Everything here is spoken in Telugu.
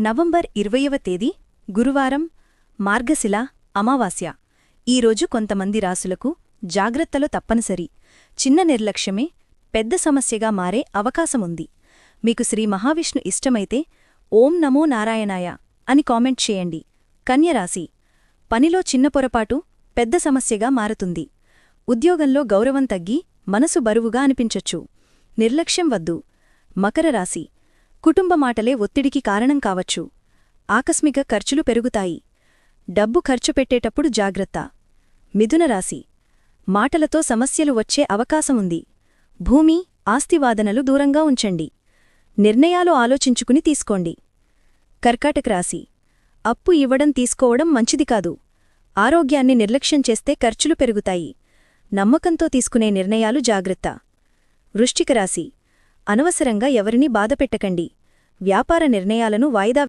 నవంబర్ ఇరవయవ తేదీ గురువారం మార్గశిల అమావాస్య. ఈరోజు కొంతమంది రాసులకు జాగ్రత్తలు తప్పనిసరి. చిన్న నిర్లక్ష్యమే పెద్ద సమస్యగా మారే అవకాశముంది. మీకు శ్రీ మహావిష్ణు ఇష్టమైతే ఓం నమో నారాయణాయ అని కామెంట్ చేయండి. కన్యరాశి పనిలో చిన్న పొరపాటు పెద్ద సమస్యగా మారుతుంది. ఉద్యోగంలో గౌరవం తగ్గి మనసు బరువుగా అనిపించొచ్చు. నిర్లక్ష్యం వద్దు. మకర రాశి. కుటుంబ మాటలే ఒత్తిడికి కారణం కావచ్చు. ఆకస్మిక ఖర్చులు పెరుగుతాయి. డబ్బు ఖర్చు పెట్టేటప్పుడు జాగ్రత్త. మిథునరాశి మాటలతో సమస్యలు వచ్చే అవకాశముంది భూమి ఆస్తివాదనలు దూరంగా ఉంచండి. నిర్ణయాలు ఆలోచించుకుని తీసుకోండి. కర్కాటక రాశి. అప్పు ఇవ్వడం తీసుకోవడం మంచిది కాదు. ఆరోగ్యాన్ని నిర్లక్ష్యం చేస్తే ఖర్చులు పెరుగుతాయి. నమ్మకంతో తీసుకునే నిర్ణయాలు జాగ్రత్త. వృష్టికరాశి అనవసరంగా ఎవరినీ బాధపెట్టకండి. వ్యాపార నిర్ణయాలను వాయిదా